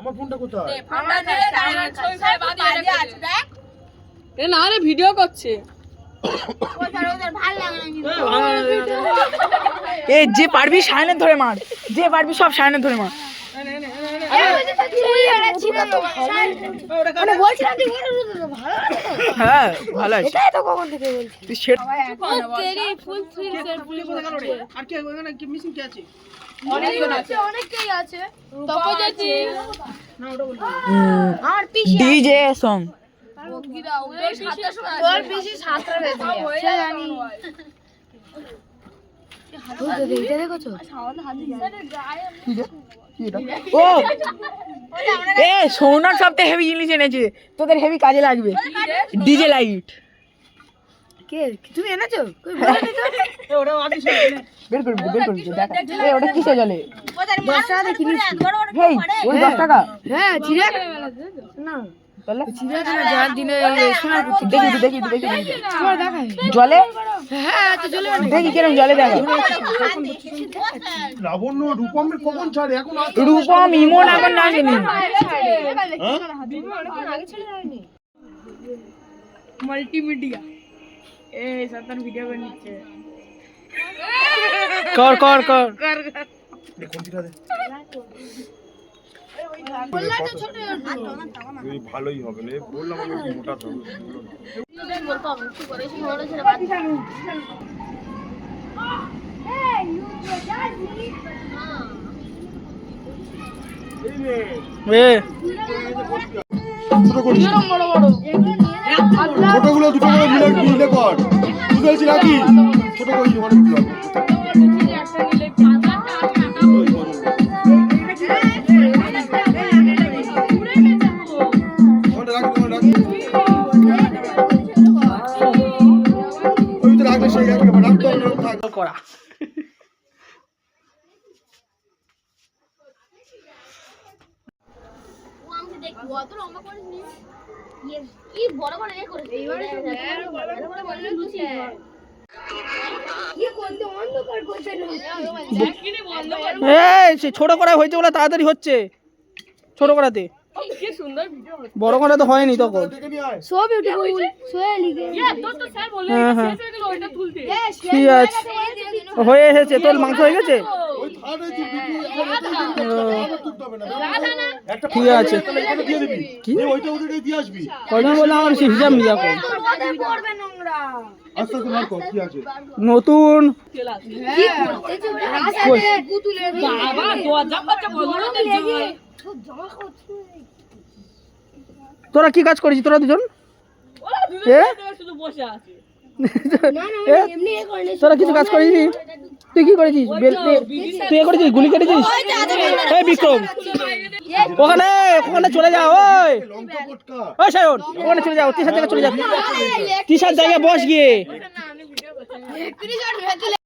আমার ফোনটা কোথায়? এ না রে ভিডিও করছে। এ যে পারবি সায়নের ধরে মার। যে পারবি সব সায়নের ধরে মার। মানে বলছিলাম হ্যাঁ ভালো আছে। এটাই তো কখন থেকে বলছি। তুই সেট অনেকেই আছে আমার ডিজে সং তোর পিসি সাতটা বেজে সে জানি। ওই তো দেখতে দেখছ? ও! এ সোনার সবথেকে হেভি জিনিস এনেছে তোদের হেভি কাজে লাগবে ডিজে লাইট কে তুমি এনেছো কই বলেনি তো বের করবি বের করবি দেখ ওটা কিসে চলে দশ টাকা দিয়ে ওই দশ টাকা হ্যাঁ না জলে? হ্যাঁ দেখি কেরম জলে দেখা লাবণ্য রূপমের কখন ছাড়ে এখন রূপম ইমন এখন না জানি। মাল্টিমিডিয়া। এ সাতান ভিডিও করে নিচ্ছে কর। কর কর। খুন্তিটা দে। ভালোই হবে বললাম আমি মোটা করিস ছোটগুলো করে কর নাকি ছোট করিস সে ছোট করা হয়েছে বলে তাড়াতাড়ি হচ্ছে। ছোট করাতে। কি সুন্দর ভিডিও বড় করা তো হয়নি তখন। সো বিউটিফুল সোহেলি কে তোর তো স্যার বললে হ্যাঁ, হ্যাঁ। শেষ হয়ে গেল ওইটা তুলতে। ঠিক আছে? হয়ে এসেছে তোর মাংস হয়ে গেছে? ঠিক আছে। কি? ওইটা ওদেরকে দিয়ে আসবি। আমার সে হিসাব কি আছে? নতুন। বাবা দরজা করছে তোরা কি কাজ করেছিস তোরা দুজন ওরা দুজন এ? মিলে শুধু বসে আছে না না এ? এমনি এ করে তোরা কিছু কাজ করিসনি তুই কি করেছিস তুই এ করেছিস গুলি কেটেছিস এই বিক্রম ওখানে ওখানে চলে যা ওই ওই সায়ন ওখানে চলে যাও তিসার জায়গায় চলে যা তিসার জায়গায় বস গিয়ে